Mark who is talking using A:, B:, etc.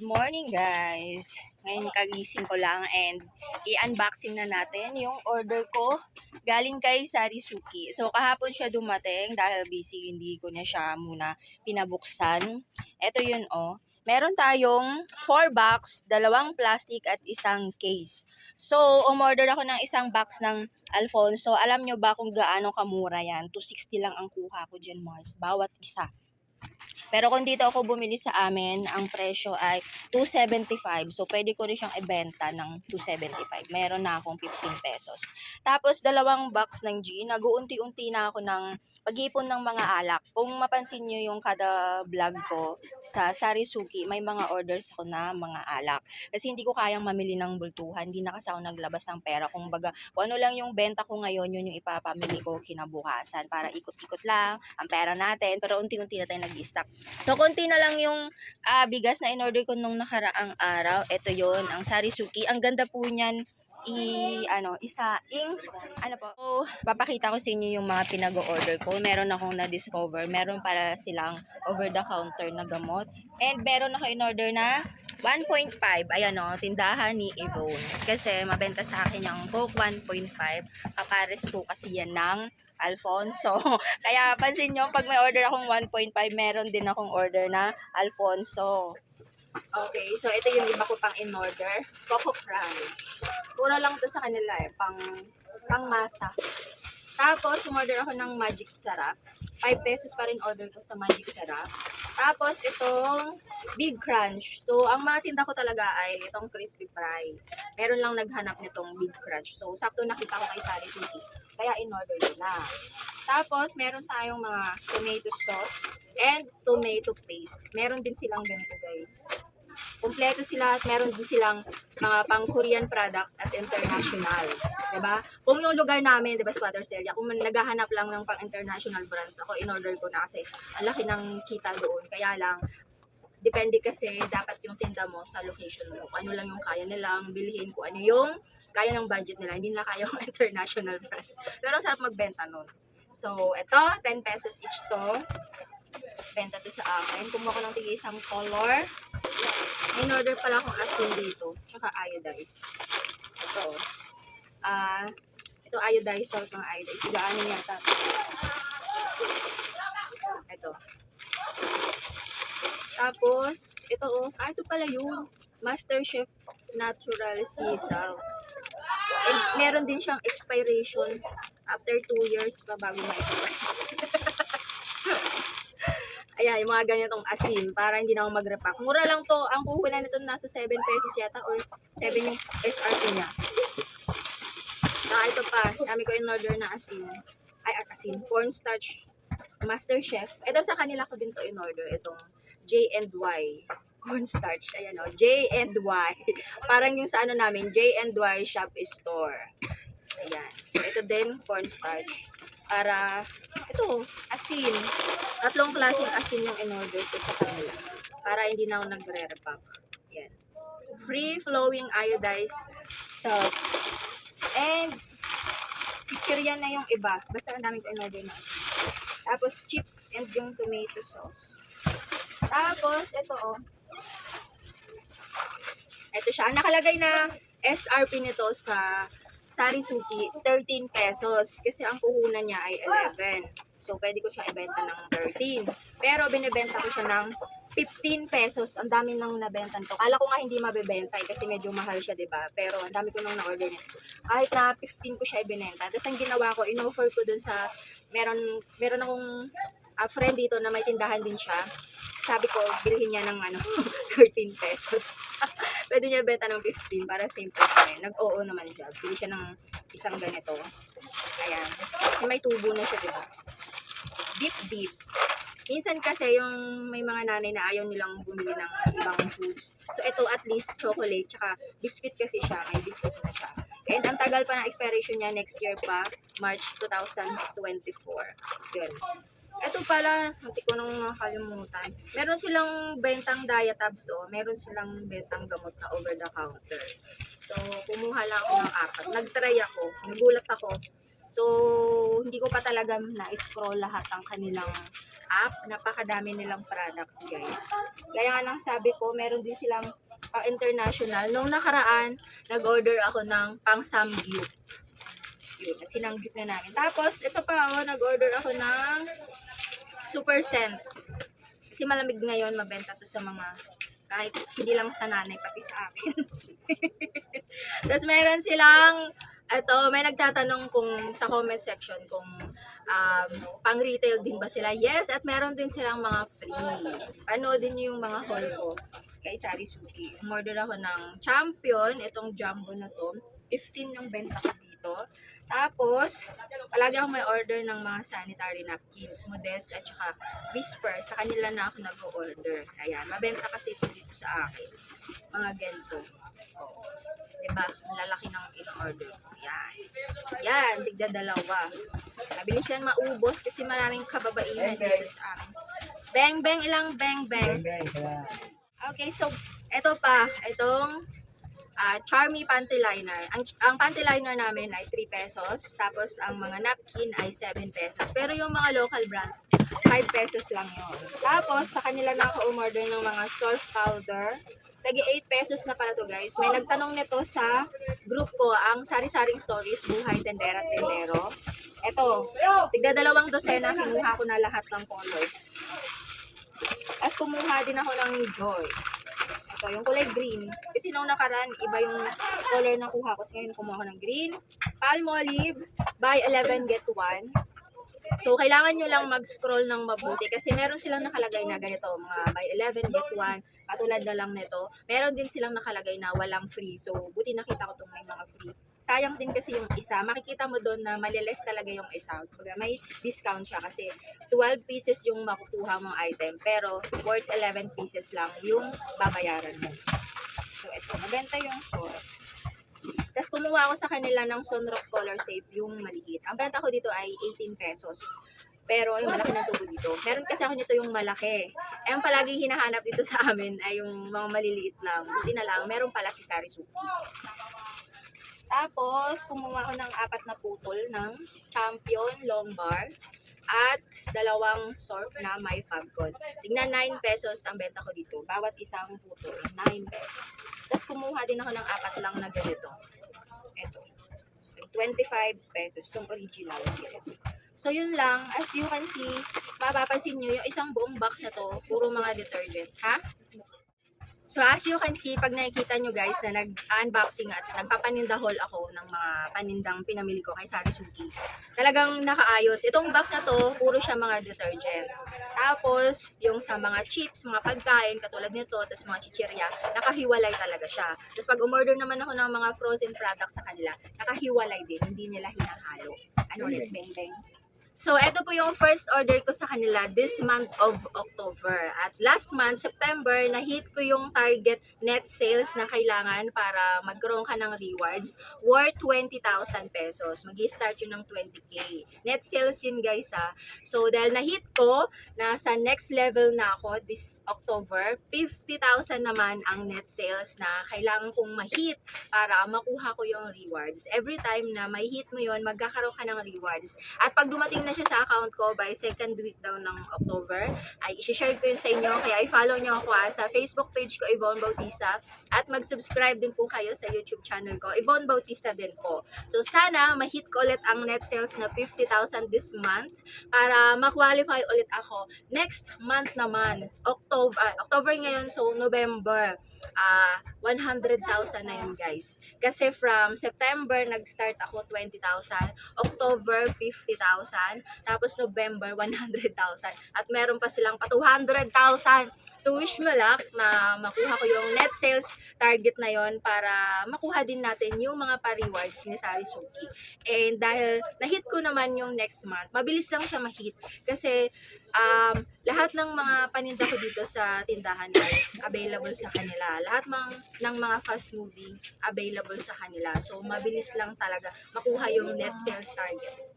A: morning guys! Ngayon kagising ko lang and i-unboxing na natin yung order ko galing kay Sarisuki. So kahapon siya dumating dahil busy hindi ko na siya muna pinabuksan. Ito yun oh. Meron tayong 4 box, dalawang plastic at isang case. So umorder ako ng isang box ng Alfonso. Alam nyo ba kung gaano kamura yan? 260 lang ang kuha ko dyan Mars. Bawat isa. Pero kung dito ako bumili sa amin, ang presyo ay 275. So, pwede ko rin siyang ibenta ng 275. Meron na akong 15 pesos. Tapos, dalawang box ng G. Nag-uunti-unti na ako ng pag-ipon ng mga alak. Kung mapansin nyo yung kada vlog ko sa Sarisuki, may mga orders ako na mga alak. Kasi hindi ko kayang mamili ng bultuhan. Hindi na kasi ako naglabas ng pera. Kung baga, kung ano lang yung benta ko ngayon, yun yung ipapamili ko kinabukasan. Para ikot-ikot lang ang pera natin. Pero unti-unti na tayo nag-stock. So, konti na lang yung ah, bigas na in-order ko nung nakaraang araw. Ito yon ang Sarisuki. Ang ganda po niyan i ano isaing. Ano po? So, papakita ko sa inyo yung mga pinag-order ko. Meron akong na-discover. Meron para silang over the counter na gamot. And meron ako in-order na 1.5 ayan o tindahan ni Yvonne. Kasi mabenta sa akin yung Coke 1.5 kapares po kasi yan ng Alfonso. Kaya pansin nyo, pag may order akong 1.5, meron din akong order na Alfonso. Okay, so ito yung iba ko pang in-order. Coco Crunch. Puro lang to sa kanila eh, pang, pang masa. Tapos, umorder ako ng Magic Sarap. 5 pesos pa rin order ko sa Magic Sarap. Tapos, itong Big Crunch. So, ang mga tinda ko talaga ay itong Crispy Fry. Meron lang naghanap nitong Big Crunch. So, sakto nakita ko kay Sari City. Kaya in-order ko na. Tapos, meron tayong mga tomato sauce and tomato paste. Meron din silang ganito, guys. Kompleto sila at meron din silang mga pang Korean products at international. ba? Kung yung lugar namin, 'di ba, squatters area, kung naghahanap lang ng pang international brands, ako in-order ko na kasi ang laki ng kita doon. Kaya lang, depende kasi dapat yung tinda mo sa location mo. Kung ano lang yung kaya nilang bilhin, kung ano yung kaya ng budget nila. Hindi nila kaya yung international brands. Pero ang sarap magbenta nun. So, ito, 10 pesos each to. Benta to sa akin. Kumuha ko ng tig isang color. May in-order pala akong asin dito. Tsaka iodized. Ito. Ah, ito iodized salt ng iodized. Gaano yata. Ito. Tapos, ito oh. Ah, ito pala yun. Master Chef Natural Salt. And meron din siyang expiration after 2 years pa bago ma-expire. Ayan, yung mga ganitong asin para hindi na ako mag-repack. Mura lang to. Ang puhunan nito nasa 7 pesos yata or 7 yung SRP niya. Ah, ito pa. Dami ko in-order na asin. Ay, asin. Cornstarch Master Chef. Ito sa kanila ko din to in-order. Itong J&Y cornstarch. Ayan o, J&Y. Parang yung sa ano namin, J&Y Shop Store. Ayan. So, ito din, cornstarch. Para, ito, asin. Tatlong klaseng asin yung in-order ko sa kanila. Para hindi na ako nagre-repack. Ayan. Free-flowing iodized salt. And, picture na yung iba. Basta ang daming ko in-order na. Tapos, chips and yung tomato sauce. Tapos, ito oh. Ito siya. Ang nakalagay na SRP nito sa Sarisuki, 13 pesos. Kasi ang puhunan niya ay 11. So, pwede ko siya ibenta ng 13. Pero, binibenta ko siya ng 15 pesos. Ang dami nang nabenta nito. Kala ko nga hindi mabebenta eh, kasi medyo mahal siya, 'di ba? Pero ang dami ko nang na-order nito. Kahit na 15 ko siya ibenta. Tapos ang ginawa ko, in-offer ko dun sa meron meron akong ah, friend dito na may tindahan din siya. Sabi ko, bilhin niya ng ano, 13 pesos. Pwede niya benta ng 15 para same price pa rin. Nag-oo naman siya. Bili siya ng isang ganito. Ayan. May tubo na siya, di ba? Deep, deep. Minsan kasi yung may mga nanay na ayaw nilang bumili ng ibang foods. So ito at least chocolate, tsaka biscuit kasi siya. May biscuit na siya. And ang tagal pa ng expiration niya next year pa, March 2024. Yun. Ito pala, hindi ko nang nakalimutan. Meron silang bentang diatabs, oh. Meron silang bentang gamot na over the counter. So, kumuha lang ako ng apat. Nag-try ako. Nagulat ako. So, hindi ko pa talaga na-scroll lahat ng kanilang app. Napakadami nilang products, guys. Gaya nga ng sabi ko, meron din silang pang international. Nung nakaraan, nag-order ako ng pang samgyup. Yun, at sinangyup na namin. Tapos, ito pa ako, nag-order ako ng super scent. Kasi malamig ngayon, mabenta to sa mga kahit hindi lang sa nanay, pati sa akin. Tapos meron silang, ito, may nagtatanong kung sa comment section kung um, pang retail din ba sila. Yes, at meron din silang mga free. Panoodin niyo yung mga haul ko kay Sarisuki. Umorder ako ng Champion, itong jumbo na to. 15 yung benta ko dito. Tapos, palagi ako may order ng mga sanitary napkins, Modest at saka Whisper. Sa kanila na ako nag-order. Ayan, mabenta kasi ito dito sa akin. Mga ganito. Oh. Diba? Lalaki ng in-order ko. Yan. Yan, tigda dalawa. Mabilis yan maubos kasi maraming kababaihan dito sa akin. Bang, bang, ilang bang, bang. Okay, so, ito pa. Itong ah, Charmy Panty Liner. Ang, ang panty liner namin ay 3 pesos. Tapos, ang mga napkin ay 7 pesos. Pero yung mga local brands, 5 pesos lang yun. Tapos, sa kanila na ako umorder ng mga salt powder. Lagi 8 pesos na pala to guys. May nagtanong nito sa group ko, ang Sari-Saring Stories, Buhay Tendera Tendero. Ito, tigda dalawang dosena, kinuha ko na lahat ng colors. Tapos kumuha din ako ng Joy. Ito, yung kulay green. Kasi nung nakaraan, iba yung color na kuha ko. So, ngayon kumuha ko ng green. Palmolive, buy 11, get 1. So, kailangan nyo lang mag-scroll ng mabuti kasi meron silang nakalagay na ganito, mga buy 11, get 1, katulad na lang nito. Meron din silang nakalagay na walang free. So, buti nakita ko itong may mga free. Sayang din kasi yung isa. Makikita mo doon na maliles talaga yung isa. Kumbaga, may discount siya kasi 12 pieces yung makukuha mong item. Pero, worth 11 pieces lang yung babayaran mo. So, ito. Mabenta yung short. Tapos kumuha ako sa kanila ng Sunrock Scholar Safe, yung maliit. Ang benta ko dito ay 18 pesos. Pero yung malaki ng tubo dito. Meron kasi ako nito yung malaki. Eh, ang palaging hinahanap dito sa amin ay yung mga maliliit lang. Buti na lang, meron pala si Sarisuki. Tapos, kumuha ako ng apat na putol ng Champion Long Bar at dalawang surf na may Fabcon. Tingnan 9 pesos ang benta ko dito. Bawat isang putol, 9 pesos. Tapos kumuha din ako ng apat lang na ganito. Ito. 25 pesos. Itong original. So, yun lang. As you can see, mapapansin nyo, yung isang buong box na to, puro mga detergent. Ha? So, as you can see, pag nakikita nyo guys na nag-unboxing at nagpapaninda haul ako ng mga panindang pinamili ko kay Sarisuki, talagang nakaayos. Itong box na to, puro siya mga detergent. Tapos, yung sa mga chips, mga pagkain, katulad nito, tapos mga chichirya, nakahiwalay talaga siya. Tapos pag umorder naman ako ng mga frozen products sa kanila, nakahiwalay din, hindi nila hinahalo. Ano ulit, beng beng. So, ito po yung first order ko sa kanila this month of October. At last month, September, na-hit ko yung target net sales na kailangan para magkaroon ka ng rewards worth 20,000 pesos. mag start yun ng 20k. Net sales yun guys ha. So, dahil na-hit ko, nasa next level na ako this October, 50,000 naman ang net sales na kailangan kong ma-hit para makuha ko yung rewards. Every time na may hit mo yun, magkakaroon ka ng rewards. At pag dumating na siya sa account ko by second week daw ng October, ay isi-share ko yun sa inyo. Kaya i-follow nyo ako ha, sa Facebook page ko, Yvonne Bautista. At mag-subscribe din po kayo sa YouTube channel ko, Yvonne Bautista din po. So sana ma-hit ko ulit ang net sales na 50,000 this month para ma-qualify ulit ako. Next month naman, October, ah, October ngayon, so November, ah 100,000 na yun guys. Kasi from September, nag-start ako 20,000, October 50,000, tapos November 100,000, at meron pa silang pa 200,000. So wish mo luck na makuha ko yung net sales target na yon para makuha din natin yung mga pa-rewards ni Sarisuki. And dahil na-hit ko naman yung next month, mabilis lang siya ma-hit kasi um, lahat ng mga paninda ko dito sa tindahan ay available sa kanila. Lahat ng, ng mga fast moving available sa kanila. So, mabilis lang talaga makuha yung net sales target.